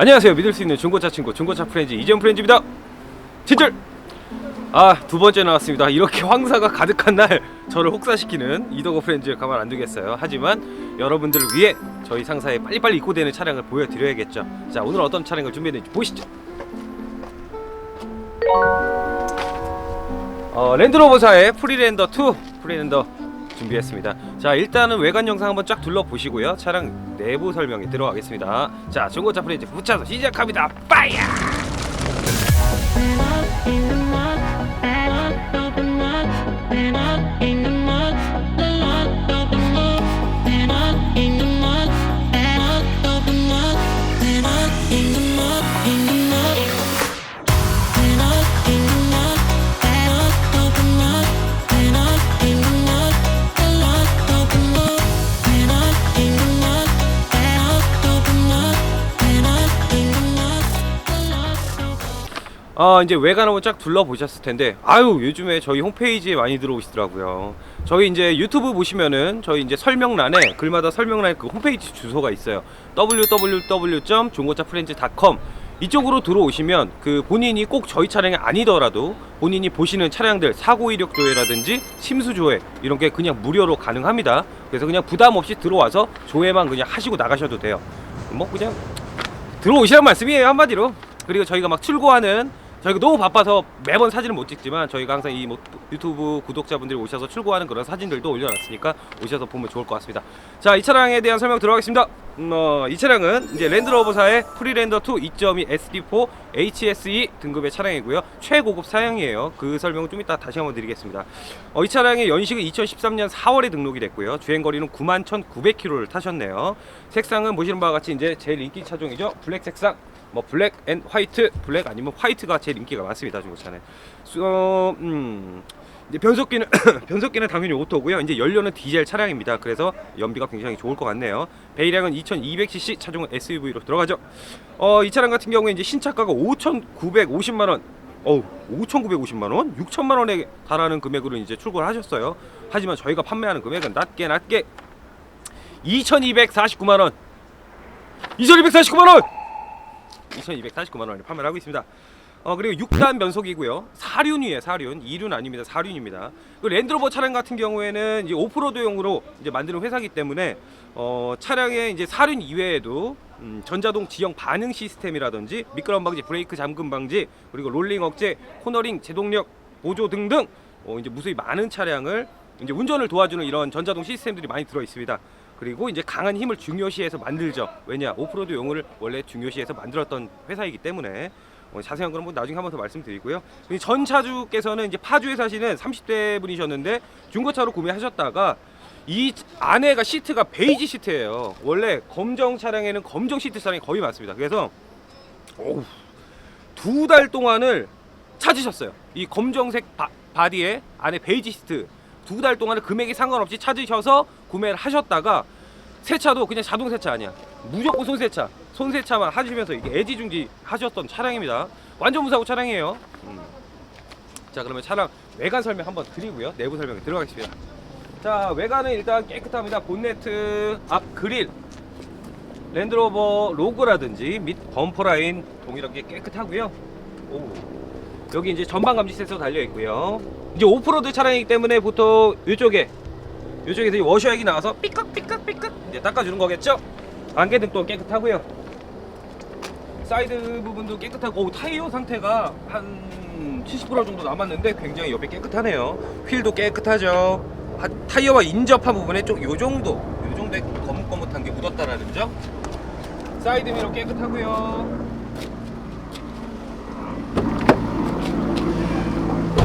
안녕하세요. 믿을 수 있는 중고차 친구 중고차 프렌즈 이재훈 프렌즈입니다. 진절! 아 두 번째 나왔습니다. 이렇게 황사가 가득한 날 저를 혹사시키는 이더거 프렌즈 가만 안 두겠어요. 하지만 여러분들을 위해 저희 상사에 빨리빨리 입고되는 차량을 보여 드려야겠죠. 자 오늘 어떤 차량을 준비했는지 보시죠. 어, 랜드로버사의 프리랜더 2 프리랜더 준비했습니다. 자 일단은 외관 영상 한번 쫙 둘러보시고요. 차량 내부 설명에 들어가겠습니다. 자 중고차 프렌즈 붙여서 시작합니다. 빠야! 어 이제 외관 한번 쫙 둘러보셨을 텐데 아유 요즘에 저희 홈페이지에 많이 들어오시더라고요. 저희 이제 유튜브 보시면은 저희 이제 설명란에 글마다 설명란에 그 홈페이지 주소가 있어요. www.중고차프렌즈.com 이쪽으로 들어오시면 그 본인이 꼭 저희 차량이 아니더라도 본인이 보시는 차량들 사고 이력 조회라든지 침수 조회 이런 게 그냥 무료로 가능합니다. 그래서 그냥 부담 없이 들어와서 조회만 그냥 하시고 나가셔도 돼요. 뭐 그냥 들어오시란 말씀이에요 한마디로. 그리고 저희가 막 출고하는 저희가 너무 바빠서 매번 사진을 못 찍지만 저희가 항상 이 뭐 유튜브 구독자분들이 오셔서 출고하는 그런 사진들도 올려놨으니까 오셔서 보면 좋을 것 같습니다. 자, 이 차량에 대한 설명 들어가겠습니다. 음, 어, 이 차량은 이제 랜드로버사의 프리랜더 2 2.2 SD4 HSE 등급의 차량이고요. 최고급 사양이에요. 그 설명은 좀 이따 다시 한번 드리겠습니다. 어, 이 차량의 연식은 2013년 4월에 등록이 됐고요. 주행 거리는 91,900km를 타셨네요. 색상은 보시는 바와 같이 이제 제일 인기 차종이죠. 블랙 색상. 뭐 블랙 앤 화이트, 블랙 아니면 화이트가 제일 인기가 많습니다 중고차는. 어, 음, 이제 변속기는 변속기는 당연히 오토고요. 이제 연료는 디젤 차량입니다. 그래서 연비가 굉장히 좋을 것 같네요. 배기량은 2,200cc 차종은 SUV로 들어가죠. 어, 이 차량 같은 경우에 이제 신차가가 5,950만 원. 어우, 5,950만 원? 6천만 원에 달하는 금액으로 이제 출고를 하셨어요. 하지만 저희가 판매하는 금액은 낮게 낮게 2,249만 원. 2,249만 원. 2,249만 원에 판매를 하고 있습니다. 어 그리고 6단 변속이고요. 사륜이에요, 사륜. 2륜 아닙니다. 사륜입니다. 그 랜드로버 차량 같은 경우에는 이제 오프로드용으로 이제 만드는 회사기 때문에 어 차량의 이제 사륜 이외에도 음, 전자동 지형 반응 시스템이라든지 미끄럼 방지, 브레이크 잠금 방지, 그리고 롤링 억제, 코너링, 제동력 보조 등등 어 이제 무수히 많은 차량을 이제 운전을 도와주는 이런 전자동 시스템들이 많이 들어 있습니다. 그리고 이제 강한 힘을 중요시해서 만들죠. 왜냐 오프로드 용어를 원래 중요시해서 만들었던 회사이기 때문에 어, 자세한 거는 뭐 나중에 한 번 더 말씀드리고요. 이전 차주께서는 이제 파주에 사시는 30대 분이셨는데 중고차로 구매하셨다가 이 안에가 시트가 베이지 시트예요. 원래 검정 차량에는 검정 시트 차량이 거의 많습니다. 그래서 두 달 동안을 찾으셨어요. 이 검정색 바, 바디에 안에 베이지 시트 두 달 동안을 금액이 상관없이 찾으셔서 구매를 하셨다가 세차도 그냥 자동 세차 아니야. 무조건 손세차. 손세차만 하시면서 이게 애지중지 하셨던 차량입니다. 완전 무사고 차량이에요. 음. 자 그러면 차량 외관 설명 한번 드리고요. 내부 설명에 들어가겠습니다. 자 외관은 일단 깨끗합니다. 본네트 앞 그릴 랜드로버 로고라든지 및 범퍼 라인 동일하게 깨끗하고요. 오. 여기 이제 전방 감지 센서 달려 있고요. 이제 오프로드 차량이기 때문에 보통 이쪽에 이쪽에서 이 워셔액이 나와서 삐걱 삐걱 삐걱 이제 닦아주는 거겠죠? 안개등도 깨끗하고요. 사이드 부분도 깨끗하고 오, 타이어 상태가 한 70% 정도 남았는데 굉장히 옆에 깨끗하네요. 휠도 깨끗하죠. 한- 타이어와 인접한 부분에 좀요 정도, 요 정도의 거뭇거뭇한 게 묻었다라는 점. 사이드 미러 깨끗하고요.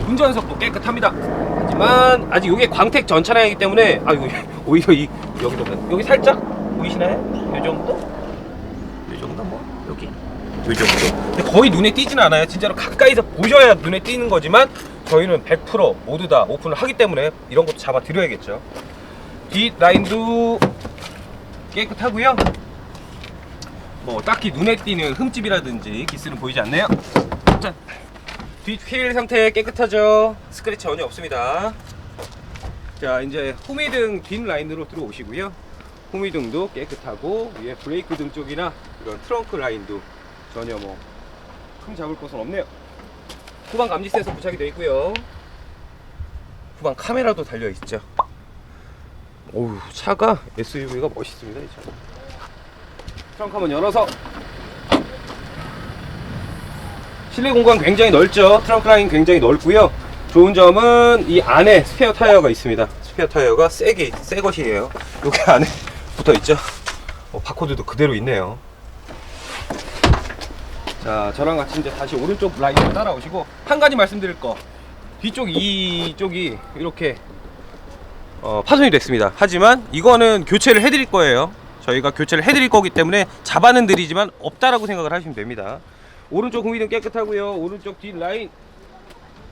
운전석 도 깨끗합니다. 하지만 아직 이게 광택 전 차량이기 때문에 아 이거 오히려 이 여기도 그냥- 여기 살짝 보이시나요? 이 정도? 이 정도 뭐 여기 이 정도. 근데 거의 눈에 띄진 않아요. 진짜로 가까이서 보셔야 눈에 띄는 거지만 저희는 100% 모두 다 오픈을 하기 때문에 이런 것도 잡아 드려야겠죠. 뒷 라인도 깨끗하고요. 뭐 딱히 눈에 띄는 흠집이라든지 기스는 보이지 않네요. 자, 뒷휠 상태 깨끗하죠. 스크래치 전혀 없습니다. 자, 이제 호미등 뒷 라인으로 들어오시고요. 호미등도 깨끗하고 위에 브레이크 등 쪽이나 이런 트렁크 라인도 전혀 뭐흠 잡을 곳은 없네요. 후방 감지 센서 부착이 되어 있고요. 후방 카메라도 달려 있죠. 오우 차가 SUV가 멋있습니다 이 차. 트렁크 한번 열어서 실내 공간 굉장히 넓죠. 트렁크 라인 굉장히 넓고요. 좋은 점은 이 안에 스페어 타이어가 있습니다. 스페어 타이어가 세게 새 것이에요. 여기 안에 붙어 있죠. 어, 바코드도 그대로 있네요. 자, 저랑 같이 이제 다시 오른쪽 라인으로 따라오시고 한 가지 말씀드릴 거. 뒤쪽 이쪽이 이렇게 어, 파손이 됐습니다. 하지만 이거는 교체를 해드릴 거예요. 저희가 교체를 해드릴 거기 때문에 잡아는 드리지만 없다라고 생각을 하시면 됩니다. 오른쪽 후미는 깨끗하고요. 오른쪽 뒷 라인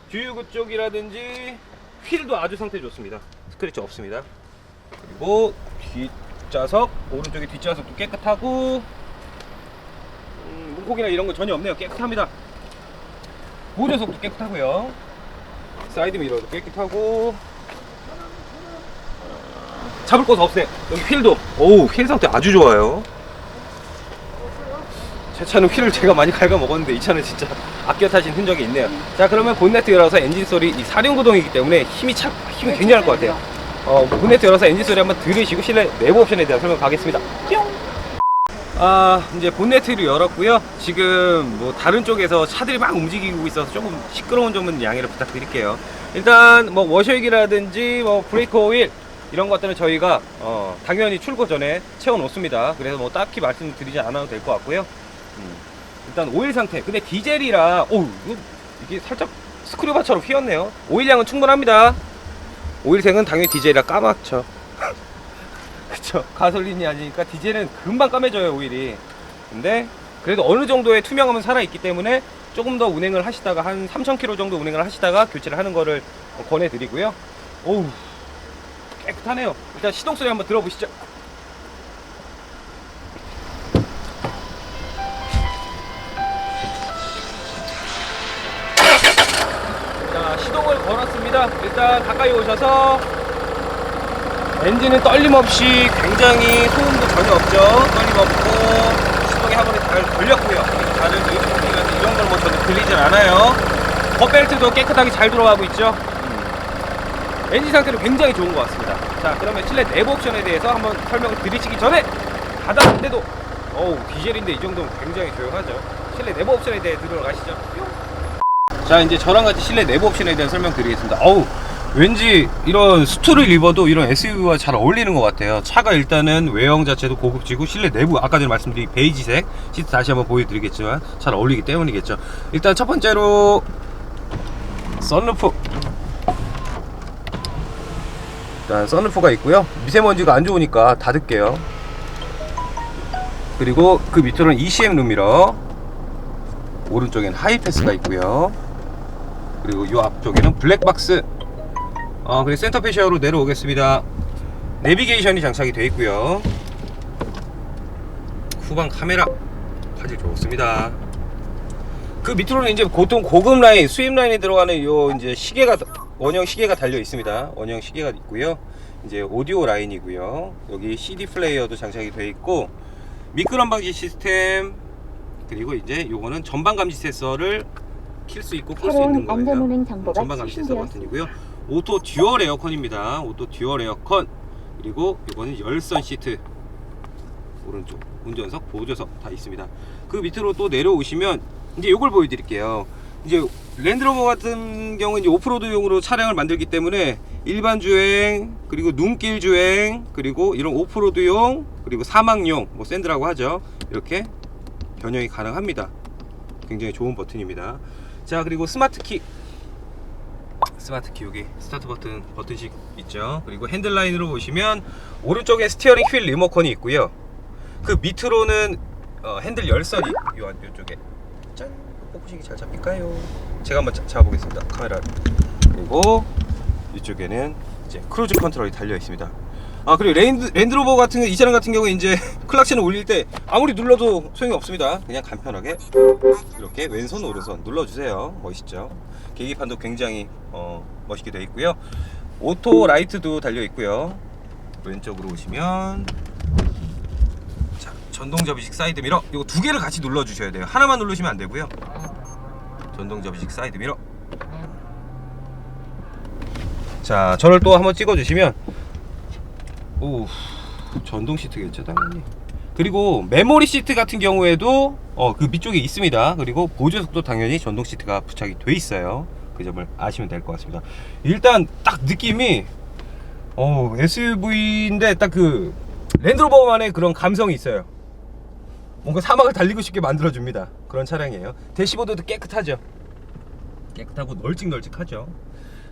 주유구 쪽이라든지 휠도 아주 상태 좋습니다. 스크래치 없습니다. 그리고 뒷좌석 오른쪽에 뒷좌석도 깨끗하고 음, 문콕이나 이런 거 전혀 없네요. 깨끗합니다. 보조석도 깨끗하고요. 사이드 미러도 깨끗하고 잡을 곳 없어요. 여기 휠도 오우 휠 상태 아주 좋아요. 제 차는 휠을 제가 많이 갉아 먹었는데 이 차는 진짜 아껴 타신 흔적이 있네요. 자 그러면 본네트 열어서 엔진 소리 이 사륜구동이기 때문에 힘이 차 힘이 굉장할 것 같아요. 어 본네트 열어서 엔진 소리 한번 들으시고 실내 내부 옵션에 대한 설명 가겠습니다. 뿅. 아 이제 본네트를 열었고요. 지금 뭐 다른 쪽에서 차들이 막 움직이고 있어서 조금 시끄러운 점은 양해를 부탁드릴게요. 일단 뭐 워셔액이라든지 뭐 브레이크 오일 이런 것들은 저희가 어, 당연히 출고 전에 채워 놓습니다. 그래서 뭐 딱히 말씀드리지 않아도 될 것 같고요. 음, 일단 오일 상태. 근데 디젤이라 오 이게 살짝 스크류바처럼 휘었네요. 오일량은 충분합니다. 오일색은 당연히 디젤이라 까맣죠. 그쵸 가솔린이 아니니까 디젤은 금방 까매져요 오일이 근데 그래도 어느 정도의 투명함은 살아있기 때문에 조금 더 운행을 하시다가 한 3000km 정도 운행을 하시다가 교체를 하는 거를 권해드리고요 오우 깨끗하네요 일단 시동 소리 한번 들어보시죠 시동을 걸었습니다 일단 가까이 오셔서 엔진은 떨림 없이 굉장히 소음도 전혀 없죠. 떨림 없고 시동이 한 번에 잘 돌렸고요. 다른 의료용이라든 이런 걸뭐 전혀 들리진 않아요. 겉벨트도 깨끗하게 잘 들어가고 있죠. 음. 엔진 상태는 굉장히 좋은 것 같습니다. 자, 그러면 실내 내부 옵션에 대해서 한번 설명을 드리시기 전에 닫았는데도 어우 디젤인데 이 정도면 굉장히 조용하죠. 실내 내부 옵션에 대해 들어가시죠. 뿅. 자, 이제 저랑 같이 실내 내부 옵션에 대한 설명드리겠습니다. 어우 왠지 이런 스토리 리버도 이런 SUV와 잘 어울리는 것 같아요. 차가 일단은 외형 자체도 고급지고 실내 내부 아까 전에 말씀드린 베이지색 시트 다시 한번 보여드리겠지만 잘 어울리기 때문이겠죠. 일단 첫 번째로 썬루프 일단 썬루프가 있고요. 미세먼지가 안 좋으니까 닫을게요. 그리고 그 밑으로는 ECM 룸미러 오른쪽엔 하이패스가 있고요. 그리고 이 앞쪽에는 블랙박스 어, 그리고 센터 페시아로 내려오겠습니다. 내비게이션이 장착이 되어 있고요. 후방 카메라 화질 좋습니다. 그 밑으로는 이제 보통 고급 라인, 수입 라인에 들어가는 요 이제 시계가 원형 시계가 달려 있습니다. 원형 시계가 있고요. 이제 오디오 라인이고요. 여기 CD 플레이어도 장착이 되어 있고 미끄럼 방지 시스템 그리고 이제 요거는 전방 감지 센서를 킬 수 있고 끌 수 있는 새로운 거예요. 안전운행 정보가 전방 감지 센서 수신되었습니다. 버튼이고요. 오토 듀얼 에어컨입니다. 오토 듀얼 에어컨 그리고 이거는 열선 시트 오른쪽 운전석 보조석 다 있습니다. 그 밑으로 또 내려오시면 이제 이걸 보여드릴게요. 이제 랜드로버 같은 경우는 이제 오프로드용으로 차량을 만들기 때문에 일반 주행 그리고 눈길 주행 그리고 이런 오프로드용 그리고 사막용 뭐 샌드라고 하죠. 이렇게 변형이 가능합니다. 굉장히 좋은 버튼입니다. 자 그리고 스마트 키 스마트 키 여기 스타트 버튼 버튼식 있죠. 그리고 핸들 라인으로 보시면 오른쪽에 스티어링 휠 리모컨이 있고요. 그 밑으로는 어, 핸들 열선이 요 안- 요쪽에 짠 포크식이 잘 잡힐까요? 제가 한번 자- 잡아보겠습니다. 카메라 그리고 이쪽에는 이제 크루즈 컨트롤이 달려 있습니다. 아 그리고 랜드, 랜드로버 같은 이 차량 같은 경우 이제 클락션을 올릴 때 아무리 눌러도 소용이 없습니다. 그냥 간편하게 이렇게 왼손 오른손 눌러주세요. 멋있죠? 계기판도 굉장히 어, 멋있게 되어 있고요. 오토 라이트도 달려 있고요. 왼쪽으로 오시면 자 전동 접이식 사이드 미러 이거 두 개를 같이 눌러 주셔야 돼요 하나만 누르시면 안 되고요 전동 접이식 사이드 미러 자 저를 또 한번 찍어 주시면 오 전동 시트겠죠 당연히. 그리고 메모리 시트 같은 경우에도 어 그 밑쪽에 있습니다. 그리고 보조석도 당연히 전동 시트가 부착이 돼 있어요. 그 점을 아시면 될 것 같습니다. 일단 딱 느낌이 어 SUV인데 딱 그 랜드로버만의 그런 감성이 있어요. 뭔가 사막을 달리고 싶게 만들어줍니다. 그런 차량이에요. 대시보드도 깨끗하죠? 깨끗하고 널찍널찍하죠?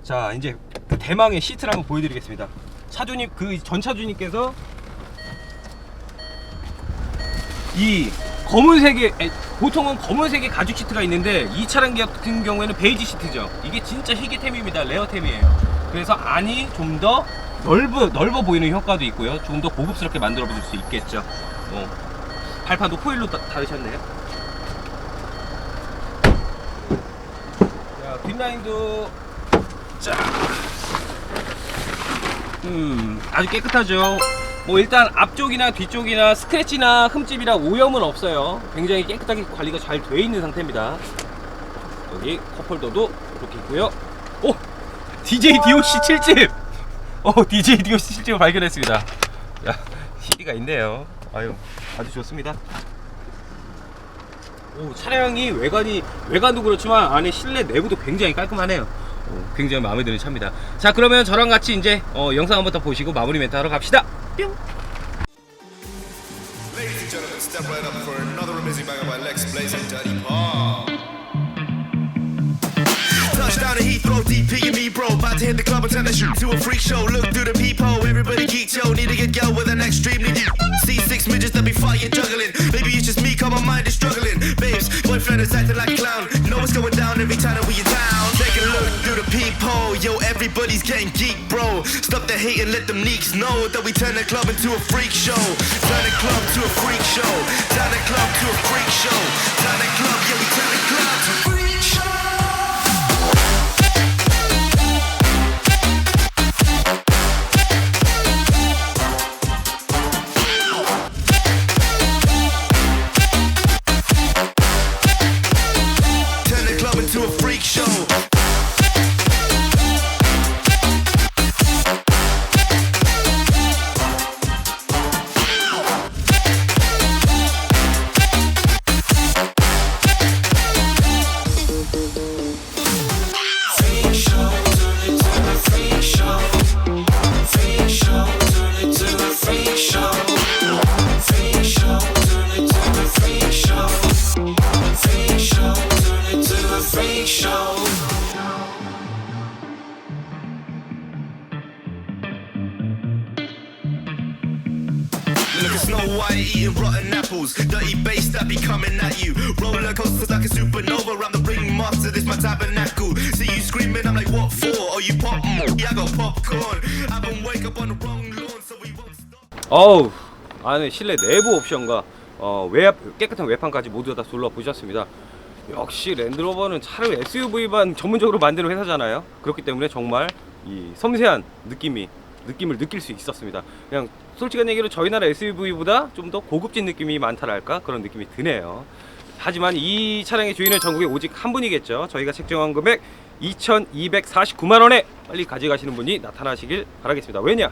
자 이제 그 대망의 시트를 한번 보여드리겠습니다 차주님 그 전 차주님께서 이 검은색의 에, 보통은 검은색의 가죽 시트가 있는데 이 차량 같은 경우에는 베이지 시트죠. 이게 진짜 희귀템입니다. 레어템이에요. 그래서 안이 좀 더 넓어 넓어 보이는 효과도 있고요. 좀 더 고급스럽게 만들어 볼 수 있겠죠. 어. 발판도 코일로 다, 달으셨네요. 자 뒷라인도 자 음, 아주 깨끗하죠. 뭐 일단 앞쪽이나 뒤쪽이나 스크래치나 흠집이나 오염은 없어요. 굉장히 깨끗하게 관리가 잘돼 있는 상태입니다. 여기 컵홀더도 이렇게 있고요. 오, DJ DOC 7집. 어, DJ DOC 7집을 발견했습니다. 야, CD가 있네요. 아유, 아주 좋습니다. 오, 차량이 외관이 외관도 그렇지만 안에 실내 내부도 굉장히 깔끔하네요. 어, 굉장히 마음에 드는 차입니다. 자, 그러면 저랑 같이 이제 어, 영상 한번 더 보시고 마무리 멘트 하러 갑시다. 뿅. Touchdown to Heathrow, DP and me, bro. About to hit the club and turn the shoot to a freak show. Look through the peephole, everybody geek, yo. Need to get yo with an extremely deep. See six midgets that be fighting, juggling. Maybe it's just me, cause my mind is struggling. Babes, boyfriend is acting like a clown. Know what's going down every time that we in town. Take peephole, yo. Everybody's getting geek, bro. Stop the hate and let them neeks know that we turn the club into a freak show. Turn the club to a freak show. Turn the club to a freak show. Turn the club, yeah, we turn the rotten apples. Dirty bass that be coming at you. Roller coasters like a supernova. I'm the ringmaster, this my tabernacle. See you screaming, I'm like, what for? Oh, you pop? Mm, Yeah, I got popcorn. I've been wake up on the wrong lawn, so we won't stop. 어우, 안에 실내 내부 옵션과 어, 외 깨끗한 외판까지 모두 다 둘러보셨습니다. 역시 랜드로버는 차를 SUV만 전문적으로 만드는 회사잖아요. 그렇기 때문에 정말 이 섬세한 느낌이 느낌을 느낄 수 있었습니다. 그냥 솔직한 얘기로 저희 나라 SUV보다 좀 더 고급진 느낌이 많다랄까 그런 느낌이 드네요. 하지만 이 차량의 주인은 전국에 오직 한 분이겠죠. 저희가 책정한 금액 2,249만 원에 빨리 가져가시는 분이 나타나시길 바라겠습니다. 왜냐?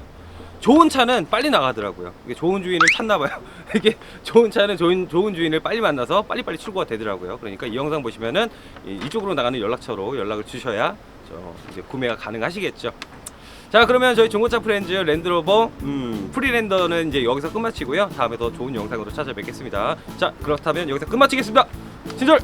좋은 차는 빨리 나가더라고요. 이게 좋은 주인을 찾나 봐요. 이게 좋은 차는 좋은 좋은 주인을 빨리 만나서 빨리빨리 출고가 되더라고요. 그러니까 이 영상 보시면은 이- 이쪽으로 나가는 연락처로 연락을 주셔야 저 이제 구매가 가능하시겠죠. 자 그러면 저희 중고차 프렌즈 랜드로버 음, 프리랜더는 이제 여기서 끝마치고요. 다음에 더 좋은 영상으로 찾아뵙겠습니다. 자 그렇다면 여기서 끝마치겠습니다. 친절